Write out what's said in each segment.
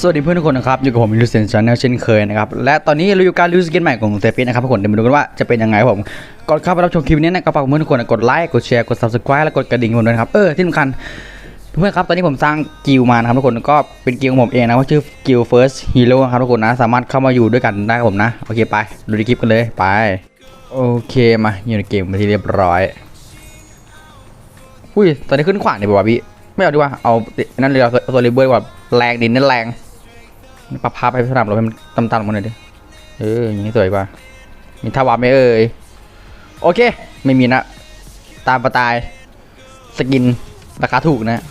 สวัสดีเพื่อนทุกคนนะครับ อยู่กับผมยูเซนชาแนลเช่นเคยนะครับ และตอนนี้เราอยู่การรีวิวสกินใหม่ของเซฟินะครับทุกคนเดี๋ยวมาดูกันว่าจะเป็นยังไงผมก่อนเข้าไปรับชมคลิปนี้นะก็ฝากเพื่อนทุกคนกดไลค์กดแชร์กด subscribe และกดกระดิ่งผมด้วยนะครับเออที่สำคัญเพื่อนครับตอนนี้ผมสร้างกิลมานะครับทุกคนก็เป็นกิลของผมเองนะว่าชื่อกิล first hero ครับทุกคนนะสามารถเข้ามาอยู่ด้วยกันได้ครับผมนะโอเคไปดูในคลิปกันเลยไปโอเคมาอยู่ในเกมมาที่เรียบร้อยอุ้ยตอนนี้ขึ้นขวานเลยป่ะพี่ไม่เอาดีกว่าเอานั่นเลยเอาโซลิเบอร์ว่าแรงดินนั่นแรง ปรับภาพไปสนามเราให้มันต่ำๆลงมาหน่อยดิ เออ อย่างนี้สวยกว่า มีท่าวารไหมเอ่ย โอเค ไม่มีนะ ตามประตาย สกิน ราคาถูกนะ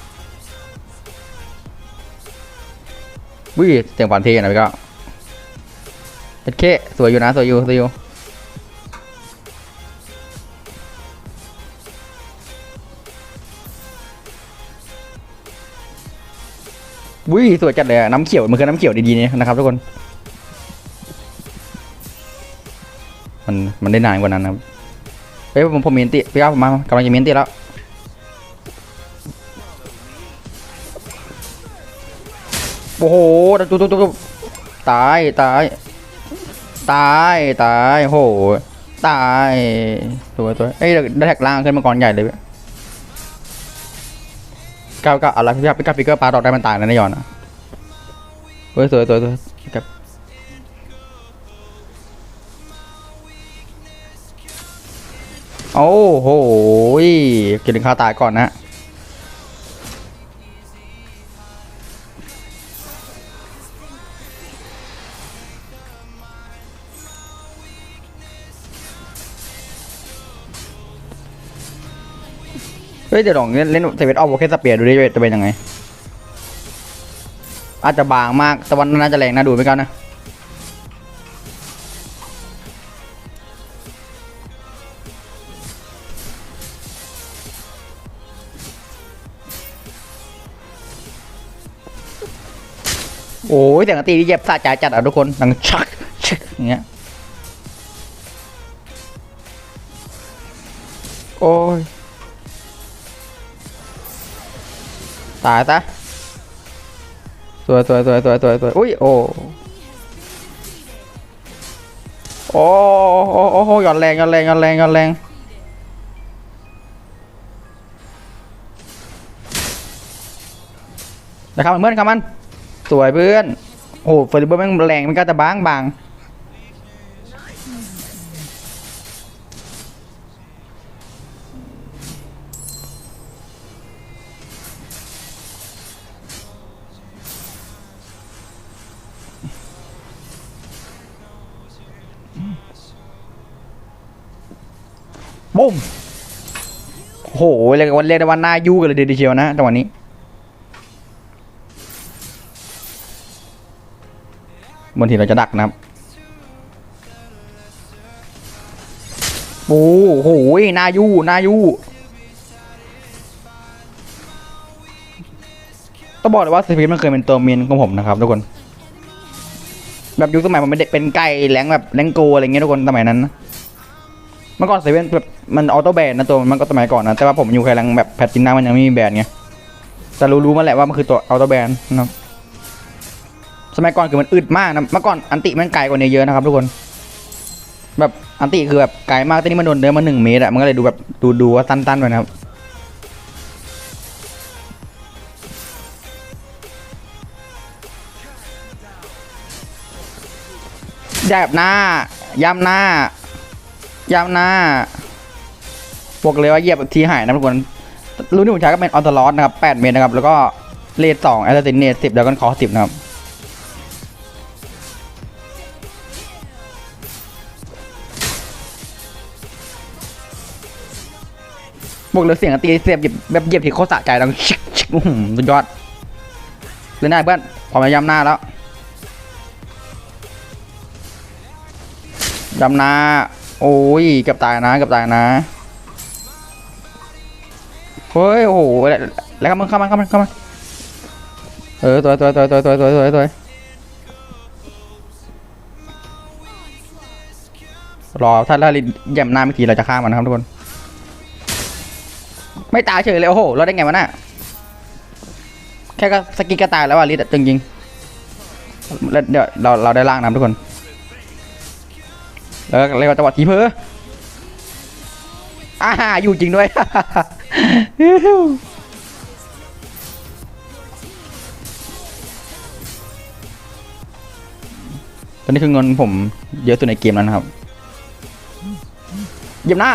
วิเสียงฝันเทนะพี่ก็โอเค สวยอยู่นะ สวยอยู่ สวยอยู่ วิสวยจัดเลยอะน้ำเขียวมันคือน้ำเขียวดีๆนี่นะครับทุกคน มันมันได้นานกว่านั้นนะครับเฮ้ยผมผมมีนติพี่ครับผมมากำลังจะมีนติแล้วโอ้โหตุ๊กตุ๊ตุ๊ตายตายตายตายโหตายตัวตัวเอ้ยได้แท็กล่างขึ้นมาก่อนใหญ่เลย ก้าวก้าอะไรพี่ครับพี่ก้าวพี่ก็ปาดอกได้มันตายนะนายยอนอะเฮ้ยสวยสวยสวยครับโอ้โหกินข้าวตายก่อนนะ ฮ้ยเดี๋ยวลองเล่นเล่นเซเว่นออฟโอเคสเปียร์ดูดิจะเป็นยังไง อาจจะบางมากแต่วันน่าจะแรงนะดูไปกันนะโอ้ยเสียงตีที่เย็บสะใจจัดอะทุกคนดังชักชักอย่างเงี้ย โอ้ย ตายซะสวยสวยสวยสวยสวยสวยอุ้ยโอ้โอ้โอ้โอ้โหย่อนแรงย่อนแรงย่อนแรงย่อนแรงนะครับเพื่อนครับมันสวยเพื่อนโอ้เฟอร์ริเบอร์แม่งแรงมันก็จะบางบาง บุ้มโอ้โหเรียกว่าเรียกได้ว่าหน้ายู่กันเลยทีเดียวนะจังหวะนี้บางทีเราจะดักนะครับโอ้โหนายูนายูต้องบอกเลยว่าสปีดมันเคยเป็นตัวเมนของผมนะครับทุกคน แบบยุคสมัยมันเป็นเด็กเป็นไก่แรงแบบแรงโกอะไรเงี้ยทุกคนสมัยนั้นนะ เมื่อก่อนเซเว่นแบบมันออโต้แบนนะตัวมันก็สมัยก่อนนะแต่ว่าผมอยู่แค่แรงแบบแพทตินัมมันยังไม่มีแบนไงแต่รู้ๆมาแหละว่ามันคือตัวออโต้แบนนะสมัยก่อนคือมันอึดมากนะเมื่อก่อนอันติมันไกลกว่านี้เยอะนะครับทุกคน แบบอันติคือแบบไกลมากแต่นี่มันโดนเดินมาหนึ่งเมตรอะมันก็เลยดูแบบดูดูว่าสั้นๆไปนะครับแยบหน้าย้ำหน้า ย้ำหน้าบอกเลยว่าเหยียบทีหายนะทุกคนรู้ที่ผมใช้ก็เป็นออโตลอสนะครับ 8 เมตรนะครับ แล้วก็เลทสองแอสซินเนตสิบแล้วก็คอสิบนะครับ บอกเลยเสียงตีเสียบหยิบแบบเหยียบที่โคตรสะใจดังชิกชิกอื้อหือสุดยอดเล่นได้เพื่อนความพยายามหน้าแล้วยำหน้า โอ้ยเกับตายนะเกับตายนะเฮ้ยโอ้โหแล้วแล้วมันเข้ามันเข้ามันเข้ามันเออตัวตัวตัวตัวตัวตัวตัวตัวรอถ้าถ้าแย่มหน้าไม่ทีเราจะฆ่ามันนะครับทุกคน ไม่ตายเฉยเลยโอ้โหเราได้ไงวะน่ะแค่ก็สกินก็ตายแล้วอะลิดจริงจริงแล้วเดี๋ยวเราเราได้ล่างน้ำทุกคน แล้วเรียกว่าจังหวะทีเพออ่าอยู่จริงด้วยตอนนี้คือเงินผมเยอะสุดในเกมแล้วนะครับเยี่ยบหน้า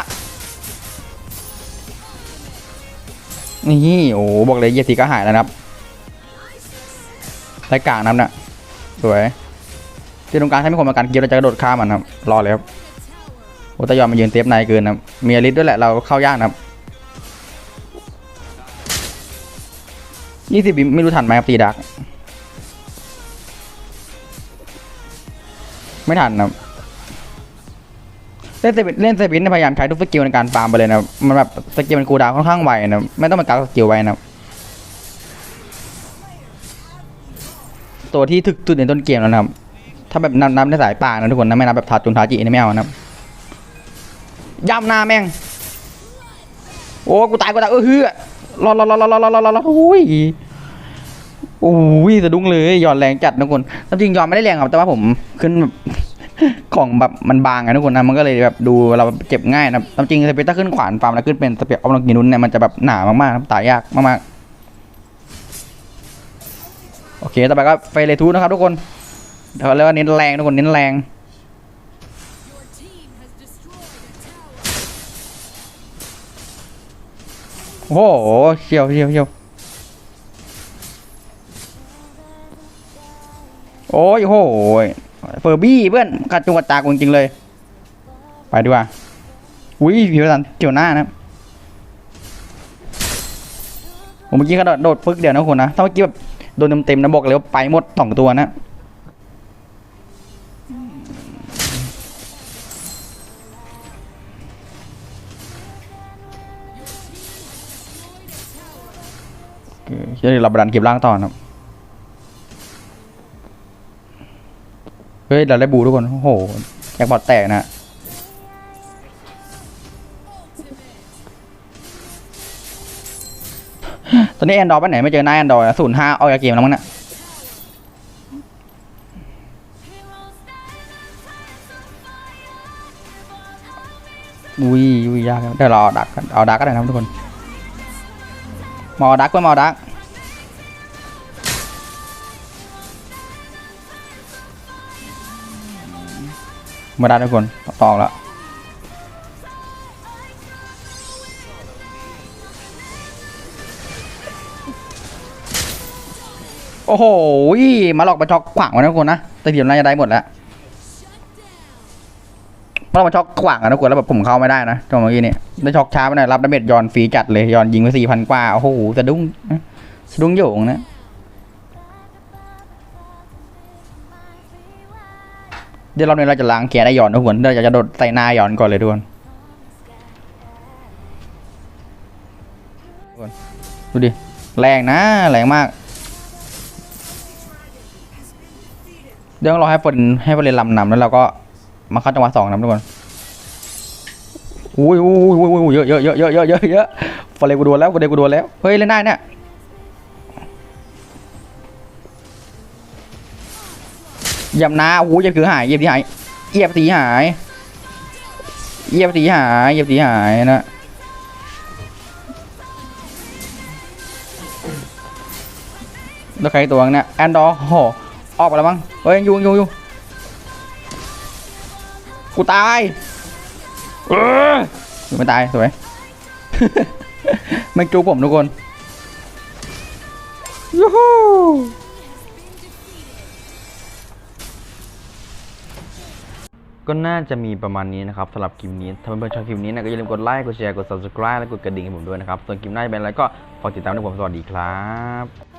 นี่โอ้บอกเลยเยียบทีก็หายแล้วนะครับรายกลางน้ำน่ะสวย ที่ตรงกลางใช้ไม่คมในการเกี่ยวเราจะกระโดดข้ามมันครับรอเลยครับโอตะยอมมายืนเซฟในเกินนะมีอลิสด้วยแหละเราเข้ายากนะครับยี่สิบวิไม่รู้ทันไหมครับตีดักไม่ทันนะเล่นเซฟินเล่นเซฟินเนยพยายามใช้ทุกสกิลในการฟาร์มไปเลยนะมันแบบสกิลมันกูดาวค่อนข้างไวนะไม่ต้องมากักสกิลไว้นะตัวที่ถึกสุดในต้นเกมแล้วนะครับ ถ้าแบบนับนับในสายป่านะทุกคนนะไม่นับแบบทาจุนทาจินี่ไม่เอานะครับย่ำหน้าแม่ง โอ้กูตายกูตายเออเฮือรอรอรอรอรอรอรอรอรอโอ้ยโอ้ยสะดุ้งเลยหย่อนแรงจัดนะทุกคนจริงหย่อนไม่ได้แรงครับแต่ว่าผมขึ้นแบบของแบบมันบางไงทุกคนนะมันก็เลยแบบดูเราเจ็บง่ายนะตจริงสเปซถ้าขึ้นขวานฟาร์มแล้วขึ้นเป็นสเปซออฟลังกินุนเนี่ยมันจะแบบหนามากๆตายยากมากๆโอเค ต่อไปก็เฟรทูนะครับทุกคน เดี๋ยวเรียกว่าเน้นแรงทุกคนเน้นแรงโอ้โหเชียวเชียวเชียวโอ้ยโอ้โหเฟอร์บี้เพื่อนกัดจุงกัดตากจริงๆเลย ไปดีกว่าอุ้ยผิวสันเกี่ยวหน้านะผมเมื่อกี้กระโดดโดดฟึกเดียวนะคุณนะถ้าเมื่อกี้แบบโดนเต็มๆนะบอกเลยว่าไปหมดสองตัวนะ เคเดี๋ยวเราบดันเก็บล่างต่อนะครับ เฮ้ยเราได้บูทุกคน โอ้โหแจ็คบอตแตกนะตอนนี้แอนดอร์ไปไหนไม่เจอหน้าแอนดอร์ศูนย์ห้าออกจากเกมแล้วมั้งเนะอุ้ยอุ้ยยากเดี๋ยวเราเอาดักเอาดักก็ได้นะทุกคน มาเอดักเพื่อมอาดักมาได้ทุกคนตองแล้วโอ้โห มาหลอกมาช็อกขวางมานะทุกคนนะ แต่เดี๋ยวน่าจะได้หมดแล้ว เพราะมันช็อกขวางอะนะกวนแล้วแบบผมเข้าไม่ได้นะจังหวะเมื่อกี้นี่ได้ช็อกช้าไปหน่อยรับดาเมจย้อนฟรีจัดเลยย้อนยิงไปสี่พันกว่าโอ้โหสะดุ้งนะสะดุ้งโยงนะเดี๋ยวเราเนี่ยเราจะล้างแกได้ย้อนทุกคนเราจะจะโดดใส่หน้าย้อนก่อนเลยทุกคนทุกคนดูดิแรงนะแรงมากเดี๋ยวรอให้ฝนให้ฝนเรียนลำนำแล้วเราก็ มาเข้าจังหวะสองนะทุกคนอุ้ยอุ้ยอุ้ยอุ้ยเยอะเยอะเยอะเยอะเยอะเยอะเยอะฟอเลกูโดนแล้วฟอเลกูโดนแล้วเฮ้ยเล่นได้เนี่ยเยียบนะโอ้โหเยียบคือหายเยียบที่หายเยียบสีหายเยียบสีหายเยียบสีหายนะแล้วใครตัวเนี่ยแอนดอร์โหออกไปแล้วมั้งเฮ้ยยูยูยู กูตายเออไม่ตายสวยไม่จูบผมทุกคนยูฮูก็น่าจะมีประมาณนี้นะครับสำหรับคลิปนี้ ถ้าเพื่อนๆชอบคลิปนี้นะก็อย่าลืมกดไลค์กดแชร์กด subscribe และกดกระดิ่งให้ผมด้วยนะครับ ส่วนคลิปหน้าจะเป็นอะไรก็ฝากติดตามด้วยผมสวัสดีครับ